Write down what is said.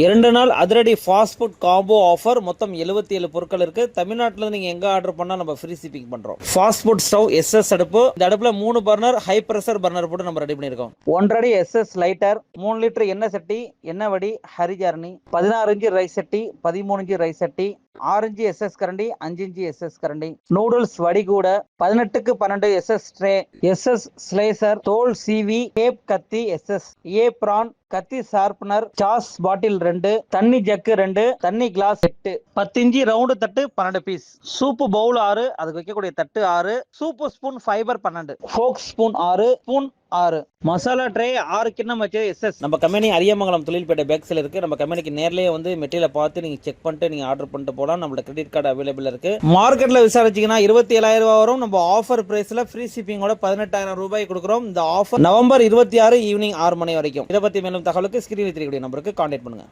இரண்டு நாள் அதிரடி ஃபாஸ்ட் ஃபுட் காம்போ ஆஃபர் மொத்தம் 77 ஏழு பொருட்கள் இருக்கு. தமிழ்நாட்டில் நீங்க எங்க ஆர்டர் பண்ணா நம்ம ஃப்ரீ ஷிப்பிங் பண்றோம். ஃபாஸ்ட் ஃபுட் ஸ்டவ் எஸ்எஸ் அடுப்பு. இந்த அடுப்புல மூணு பர்னர் ஹை பிரஷர் பர்னர் போட்டு நம்ம ரெடி பண்ணிருக்கோம் ஒன்றரை எஸ்எஸ் லைட்டர் மூணு லிட்டர் எண்ணெய் சட்டி எண்ணெய் வடி ஹரிஜாரணி பதினாறு இன்ச்சு ரைஸ் சட்டி பதிமூணு இன்ச்சு ரைஸ் சட்டி ஆறு இன்ச்சு எஸ்எஸ் கரண்டி அஞ்சு இன்ச்சு எஸ்எஸ் கரண்டி. நூடுல்ஸ் வடிகூட பதினெட்டுக்கு பன்னெண்டு எஸ்எஸ் ட்ரே எஸ்எஸ் ஸ்லேசர் தோல் சிவி கேப் கத்தி எஸ்எஸ் ஏ பிரான் கத்தி ஷார்ப்னர் சாஸ் பாட்டில் ரெண்டு தண்ணி ஜக்கு ரெண்டு தண்ணி கிளாஸ் எட்டு. பத்து இஞ்சி ரவுண்டு தட்டு பன்னெண்டு பீஸ் சூப்பு பவுல் ஆறு அதுக்கு வைக்கக்கூடிய தட்டு ஆறு. சூப்பு ஸ்பூன் ஃபைபர் பன்னெண்டு. ஃபோக் ஸ்பூன் ஆறு ஸ்பூன் ஆறு. மசாலா ட்ரே ஆறு கிண்ணம் வச்சு எஸ்எஸ் நம்ம கம்பெனி அரியமங்கலம் தொழில்பேட்டை பேக்ஸில் இருக்கு. நம்ம கம்பெனிக்கு நேர்லயே வந்து மெட்டீரியல் பார்த்து நீங்க செக் பண்ணிட்டு நீங்க ஆர்டர் பண்ணிட்டு போலாம் நம்மளோட கிரெடிட் கார்டு அவைலபிள் இருக்கு. மார்க்கெட்ல விசாரிச்சீங்கன்னா இருபத்தி ஏழாயிரம் ரூபாய் வரும். நம்ம ஆஃபர் பிரைஸ்ல ஃப்ரீ ஷிப்பிங்கோட பதினெட்டாயிரம் ரூபாய் கொடுக்குறோம். இந்த ஆஃபர் நவம்பர் இருபத்தி ஆறு ஈவினிங் ஆறு மணி வரைக்கும். இதை பத்தி மேலும் தகவலுக்கு ஸ்கிரீன் தெரியக்கூடிய நம்பருக்கு கான்டாக்ட் பண்ணுங்க.